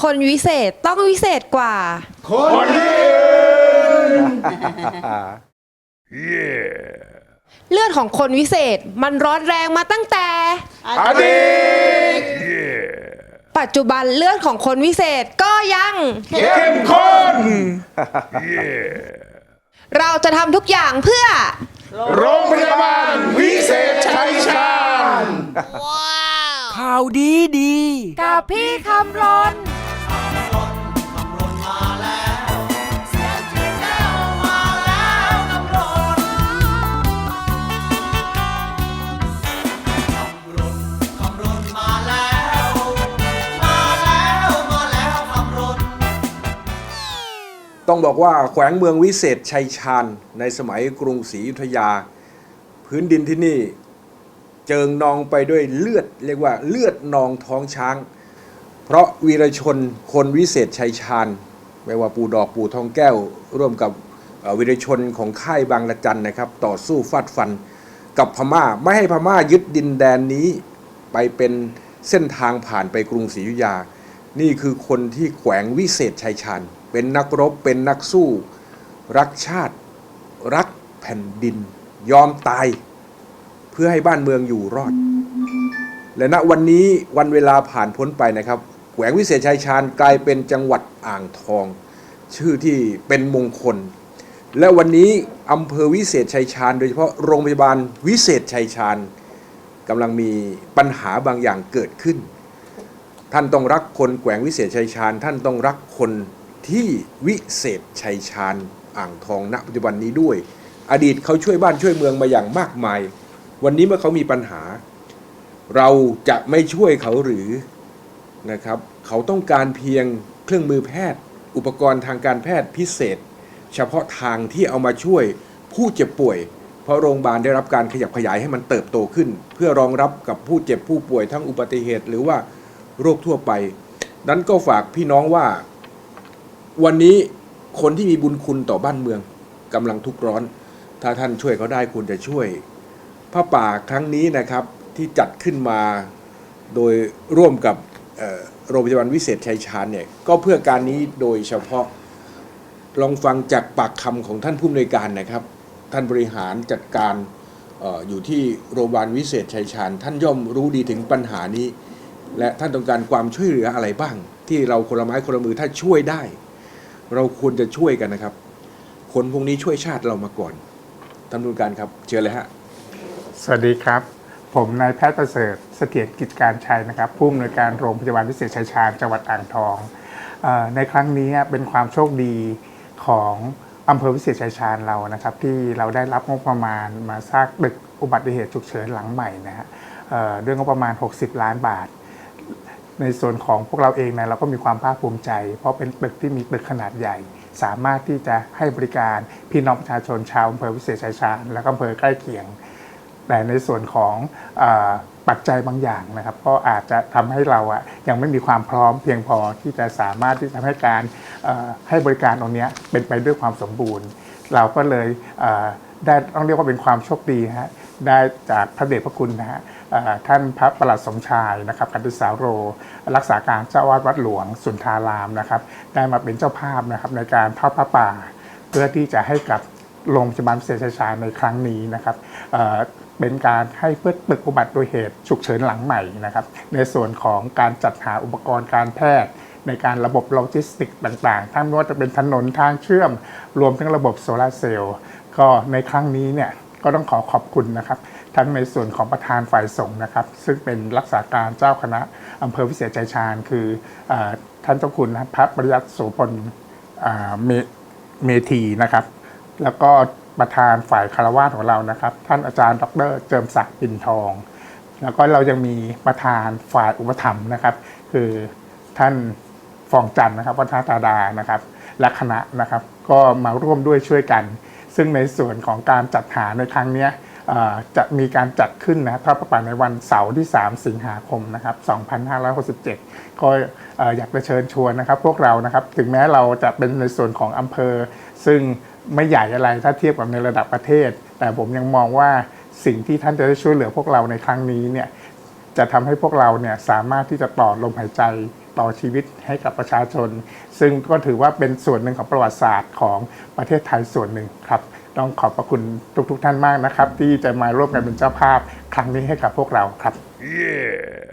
คนวิเศษต้องวิเศษกว่า คนที่เลือดของคนวิเศษมันร้อนแรงมาตั้งแต่ อดีตปัจจุบันเลือดของคนวิเศษก็ยัง เข้มข้นเราจะทำทุกอย่างเพื่อ โรงพยาบาลวิเศษชัยชาญ ข่าวดีดี กับพี่คำรนต้องบอกว่าแขวงเมืองวิเศษชัยชาญในสมัยกรุงศรีอยุธยา พื้นดินที่นี่ เจิงนองไปด้วยเลือดเรียกว่าเลือดนองท้องช้าง เพราะวีรชนคนวิเศษชัยชาญไม่ว่าปูดอกปูทองแก้ว ร่วมกับวีรชนของค่ายบางละจันนะครับ ต่อสู้ฟาดฟันกับพม่าไม่ให้พม่ายึดดินแดนนี้ไปเป็นเส้นทางผ่านไปกรุงศรีอยุธยา นี่คือคนที่แขวงวิเศษชัยชาญ เป็นนักรบเป็นนักสู้ รักชาติ รักแผ่นดิน ยอมตาย พื่อให้บ้านเมืองอยู่รอด และณวันนี้วันเวลาผ่านพ้นไปนะครับแขวงวิเศษชัยชาญกลายเป็นจังหวัดอ่างทอง ชื่อที่เป็นมงคล และวันนี้อำเภอวิเศษชัยชาญ โดยเฉพาะโรงพยาบาลวิเศษชัยชาญกำลังมีปัญหาบางอย่างเกิดขึ้น ท่านต้องรักคนแขวงวิเศษชัยชาญ ท่านต้องรักคนที่วิเศษชัยชาญอ่างทองณปัจจุบันนี้ด้วย อดีตเขาช่วยบ้านช่วยเมืองมาอย่างมากมาย วันนี้เมื่อเขามีปัญหา เราจะไม่ช่วยเขาหรือนะครับเขาต้องการเพียงเครื่องมือแพทย์ อุปกรณ์ทางการแพทย์พิเศษ เฉพาะทางที่เอามาช่วยผู้เจ็บป่วย เพราะโรงพยาบาลได้รับการขยับขยายให้มันเติบโตขึ้น เพื่อรองรับกับผู้เจ็บผู้ป่วยทั้งอุบัติเหตุ หรือว่าโรคทั่วไป นั้นก็ฝากพี่น้องว่า วันนี้คนที่มีบุญคุณต่อบ้านเมืองกำลังทุกข์ร้อน ถ้าท่านช่วยเขาได้คุณจะช่วย ผ้าป่าครั้งนี้นะครับที่จัดขึ้นมาโดยร่วมกับโรงพยาบาลวิเศษชัยชาญเนี่ยก็เพื่อการนี้โดยเฉพาะลองฟังจากปากคำของท่านผู้อำนวยการนะครับ ท่านบริหารจัดการอออยู่ที่โรงพยาบาลวิเศษชัยชาญ ท่านย่อมรู้ดีถึงปัญหานี้ และท่านต้องการความช่วยเหลืออะไรบ้าง ที่เราคนละไม้คนละมือถ้าช่วยได้ เราควรจะช่วยกันนะครับ คนพวกนี้ช่วยชาติเรามาก่อนท่านผู้การครับเชิญเลยฮะ สวัสดีครับ ผมนายแพทย์ประเสริฐเสถียรกิจการชัยนะครับผู้อำนวยการโรงพยาบาลวิเศษชัยชาญจังหวัดอ่างทองอในครั้งนี้เป็นความโชคดีของอำเภอวิเศษชัยชาญเรานะครับ ที่เราได้รับงบประมาณมาสร้างตึกอุบัติเหตุฉุกเฉินหลังใหม่นะฮะด้วยงบประมาณ 60 ล้านบาท ในส่วนของพวกเราเองนะเราก็มีความภาคภูมิใจ เพราะเป็นตึกที่มีตึกขนาดใหญ่สามารถที่จะให้บริการพี่น้องประชาชนชาวอำเภอวิเศษชัยชาญ และก็อำเภอใกล้เคียง แต่ในส่วนของอปัจจัยบางอย่างนะครับ ก็อาจจะทำให้เราอะยังไม่มีความพร้อมเพียงพอที่จะสามารถที่จะทำให้การให้บริการตรงนี้เป็นไปด้วยความสมบูรณ์ เราก็เลยได้ต้องเรียกว่าเป็นความโชคดีฮะได้จากพระเดชพระคุณนะฮะท่านพระประหลัดสมชายนะครับกันติสาโร รักษาการเจ้าวาสวัดหลวงสุนทารามนะครับ ได้มาเป็นเจ้าภาพนะครับในการทอดพระป่า เพื่อที่จะให้กับโรงพยาบาลเศษชัยชาในครั้งนี้นะครับ เป็นการให้เพื่อตึกอุบัติโดยเหตุฉุกเฉินหลังใหม่นะครับ ในส่วนของการจัดหาอุปกรณ์การแพทย์ ในการระบบโลจิสติกต่างๆ ทั้งไม่ว่าจะเป็นถนนทางเชื่อม รวมทั้งระบบโซลาเซลล์ก็ในครั้งนี้เนี่ยก็ต้องขอขอบคุณนะครับ ทั้งในส่วนของประธานฝ่ายสงฆ์นะครับ ซึ่งเป็นรักษาการเจ้าคณะอำเภอวิเศษชัยชาญ คืออท่านเจ้าคุณพระปริยัติโสพลเมเมธีนะครับ แล้วก็ ประธานฝ่ายคารวาสของเรานะครับ ท่านอาจารย์ดรเจิมศักดิ์ปินทอง แล้วก็เรายังมีประธานฝ่ายอุปถัมภ์นะครับ คือท่านฟองจันนะครับวัฒนตาดานะครับและคณะนะครับ ก็มาร่วมด้วยช่วยกัน ซึ่งในส่วนของการจัดหาในครั้งนี้จะมีการจัดขึ้นนะทอดประป่าในวันเสาร์ที่ 3 สิงหาคมนะครับ 2567 ก็เอ่ออยากจะเชิญชวนนะครับ พวกเรานะครับ ถึงแม้เราจะเป็นในส่วนของอำเภอ ซึ่ง ไม่ใหญ่อะไรถ้าเทียบกับในระดับประเทศ แต่ผมยังมองว่าสิ่งที่ท่านจะได้ช่วยเหลือพวกเราในครั้งนี้เนี่ยจะทำให้พวกเราเนี่ยสามารถที่จะต่อลมหายใจต่อชีวิตให้กับประชาชน ซึ่งก็ถือว่าเป็นส่วนหนึ่งของประวัติศาสตร์ของประเทศไทยส่วนหนึ่งครับ ต้องขอบพระคุณทุกๆทท่านมากนะครับ ที่จะมาร่วมกันเป็นเจ้าภาพครั้งนี้ให้กับพวกเราครับ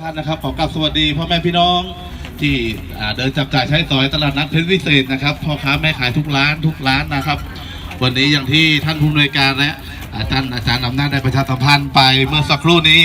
ท่านนะครับขอกราบสวัสดีพ่อแม่พี่น้อง ที่เดินจับจ่ายใช้สอยตลาดนัดเพชรวิเศษนะครับพ่อค้าแม่ขายทุกร้านทุกร้านนะครับ วันนี้อย่างที่ท่านผู้อำนวยการและอาจารย์อาจารย์อำนาจได้ประชาสัมพันธ์ไปเมื่อสักครู่นี้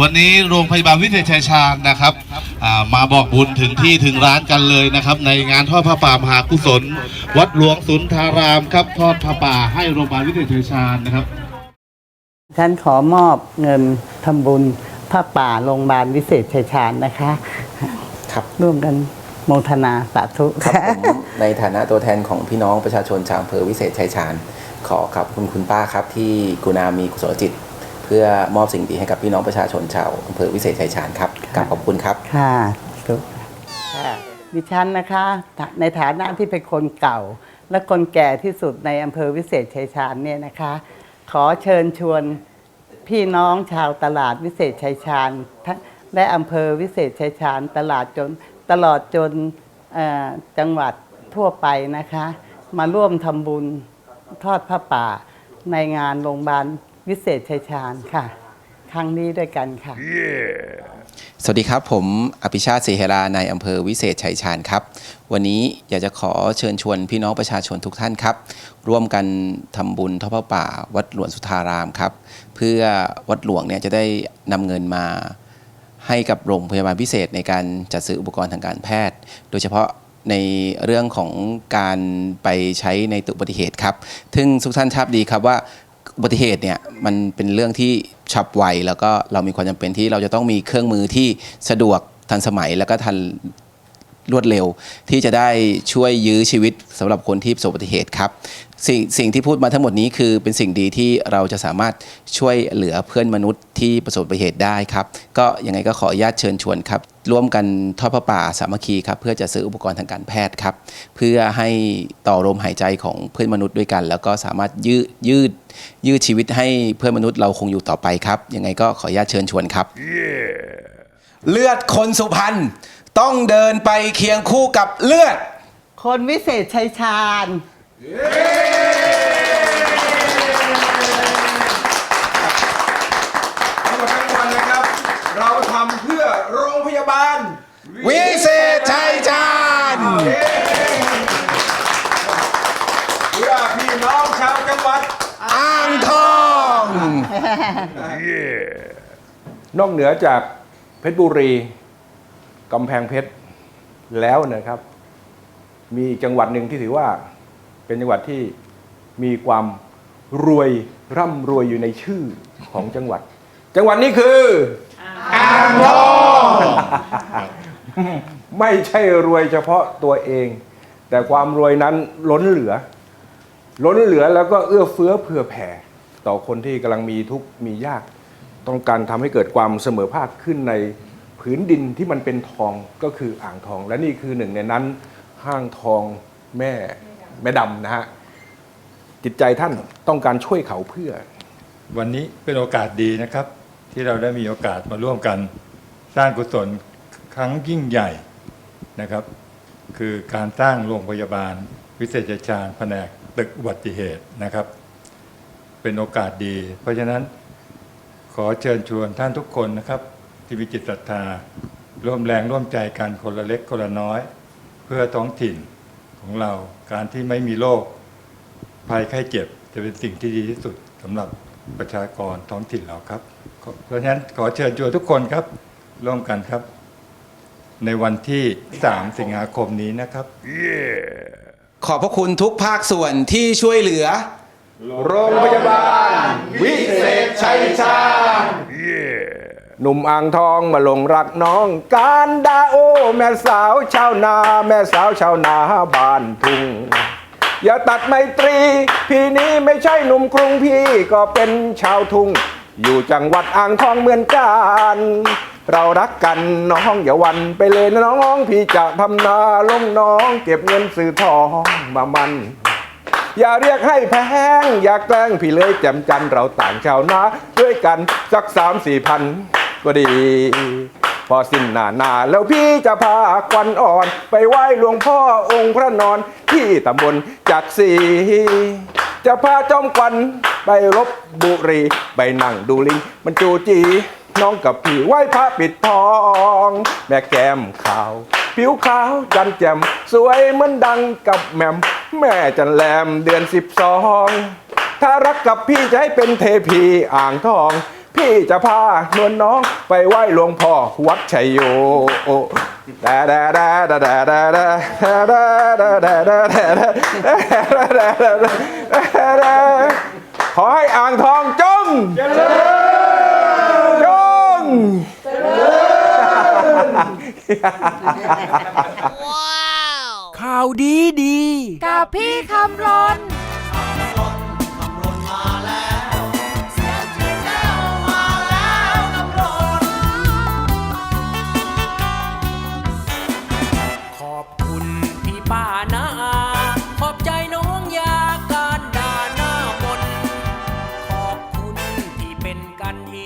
วันนี้โรงพยาบาลวิเศษชัยชาญนะครับมาบอกบุญถึงที่ถึงร้านกันเลยนะครับ ในงานทอดผ้าป่ามหากุศล วัดหลวงสุนทารามครับทอดผ้าป่าให้โรงพยาบาลวิเศษชัยชาญนะครับฉันขอมอบเงินทำบุญผ้าป่าโรงพยาบาลวิเศษชัยชาญนะคะ ครับ ร่วมกันโมทนาสาธุครับผมในฐานะตัวแทนของพี่น้องประชาชนชาวอำเภอวิเศษชัยชาญ ขอขอบคุณคุณป้าครับ ที่กุณามีกุศลจิต เพื่อมอบสิ่งดีให้กับพี่น้องประชาชนชาวอำเภอวิเศษชัยชาญครับกราบขอบคุณครับ ค่ะทุกค่ะดิฉันนะคะในฐานะที่เป็นคนเก่า และคนแก่ที่สุดในอำเภอวิเศษชัยชาญเนี่ยนะคะ ขอเชิญชวนพี่น้องชาวตลาดวิเศษชัยชาญทั้ง และอำเภอวิเศษชัยชาญตลาดจนตลอดจนจังหวัดทั่วไปนะคะ มาร่วมทำบุญทอดผ้าป่า ในงานโรงพยาบาลวิเศษชัยชาญค่ะ ครั้งนี้ด้วยกันค่ะ สวัสดีครับ ผมอภิชาติศรีเฮราในอำเภอวิเศษชัยชาญครับ วันนี้อยากจะขอเชิญชวนพี่น้องประชาชนทุกท่านครับ ร่วมกันทำบุญทอดพระป่า วัดหลวงสุทารามครับ เพื่อวัดหลวงเนี่ยจะได้นำเงินมา ให้กับโรงพยาบาลพิเศษในการจัดซื้ออุปกรณ์ทางการแพทย์ โดยเฉพาะในเรื่องของการไปใช้ในตุบัติเหตุครับ ซึ่งทุกท่านทราบดีครับว่าอุบัติเหตุเนี่ยมันเป็นเรื่องที่ฉับไวแล้วก็เรามีความจำเป็นที่เราจะต้องมีเครื่องมือที่สะดวกทันสมัยแล้วก็ทัน รวดเร็ว ที่จะได้ช่วยยื้อชีวิตสำหรับคนที่ประสบอุบัติเหตุครับสิ่งสิ่งที่พูดมาทั้งหมดนี้คือเป็นสิ่งดีที่เราจะสามารถช่วยเหลือเพื่อนมนุษย์ที่ประสบอุบัติเหตุได้ครับ ก็ยังไงก็ขออนุญาตเชิญชวนครับ ร่วมกันทอดพระป่าสามัคคีครับเพื่อจะซื้ออุปกรณ์ทางการแพทย์ครับ เพื่อให้ต่อลมหายใจของเพื่อนมนุษย์ด้วยกัน แล้วก็สามารถยืดยืด ยืดชีวิตให้เพื่อนมนุษย์เราคงอยู่ต่อไปครับ ยังไงก็ขออนุญาตเชิญชวนครับเลือดคนสุพรรณ ต้องเดินไปเคียงคู่กับเลือด คนวิเศษชัยชาญ ทั้งหมดทั้งมวลนะครับ เราทำเพื่อโรงพยาบาล วิเศษชัยชาญ เพื่อพี่น้องชาวจังหวัด อ่างทอง นอกเหนือจากเพชรบุรี กำแพงเพชรแล้วนะครับ มีจังหวัดหนึ่งที่ถือว่าเป็นจังหวัดที่มีความรวยร่ำรวยอยู่ในชื่อของจังหวัด จังหวัดนี้คืออ่างทองไม่ใช่รวยเฉพาะตัวเอง แต่ความรวยนั้นล้นเหลือ ล้นเหลือแล้วก็เอื้อเฟื้อเผื่อแผ่ ต่อคนที่กำลังมีทุกข์มียาก ต้องการทำให้เกิดความเสมอภาคขึ้นใน ผืนดินที่มันเป็นทองก็คืออ่างทอง และนี่คือหนึ่งในนั้นห้างทองแม่แม่ดำนะฮะจิตใจท่านต้องการช่วยเขาเพื่อ วันนี้เป็นโอกาสดีนะครับ ที่เราได้มีโอกาสมาร่วมกัน สร้างกุศลครั้งยิ่งใหญ่นะครับ คือการสร้างโรงพยาบาล วิเศษชัยชาญแผนกตึกอุบัติเหตุนะครับ เป็นโอกาสดี เพราะฉะนั้นขอเชิญชวนท่านทุกคนนะครับ ที่มีจิตศรัทธา ร่วมแรงร่วมใจกันคนละเล็กคนละน้อย เพื่อท้องถิ่นของเราการที่ไม่มีโรคภัยไข้เจ็บ จะเป็นสิ่งที่ดีที่สุดสำหรับประชากรท้องถิ่นเราครับขอเพราะฉะนั้นขอเชิญชวนทุกคนครับ ร่วมกันครับ ในวันที่ 3 สิงหาคมนี้นะครับ ขอบพระคุณทุกภาคส่วนที่ช่วยเหลือ โรงพยาบาล วิเศษชัยชาญ หนุ่มอ่างทองมาหลงรักน้อง การดาโอ แม่สาวชาวนา แม่สาวชาวนาบ้านทุ่งอย่าตัดไมตรี พี่นี้ไม่ใช่หนุ่มกรุงพี่ก็เป็นชาวทุ่ง อยู่จังหวัดอ่างทองเหมือนกัน เรารักกันน้องอย่าวันไปเลยน้องพี่จะทำนาลงน้อง เก็บเงินซื้อทองมามันอย่าเรียกให้แพง อย่าแกล้งพี่เลยแจ่มจันทร์เราต่างชาวนาด้วยกันสักสามสี่พัน ก็ดี พอสิ้นหน้าหนาแล้วพี่จะพาควันอ่อน ไปไหว้หลวงพ่อองค์พระนอนที่ตำบลจักรีจะพาจอมควันไปรบบุรี ไปนั่งดูลิง มันจูจีน้องกับพี่ไหว้พระปิดทอง แม่แก้มขาว ผิวขาวจันแจ่มสวยเหมือนดังกับแหม่มแม่จันแรมเดือนสิบสองถ้ารักกับพี่จะให้เป็นเทพีอ่างทอง พี่จะพานวลน้องไปไหว้หลวงพ่อวัดชัยโยดาดาดาดาดาดาดาดาดาดาดาดาดาขอให้อ่างทองจงจงข่าวดีดี กับพี่คำรน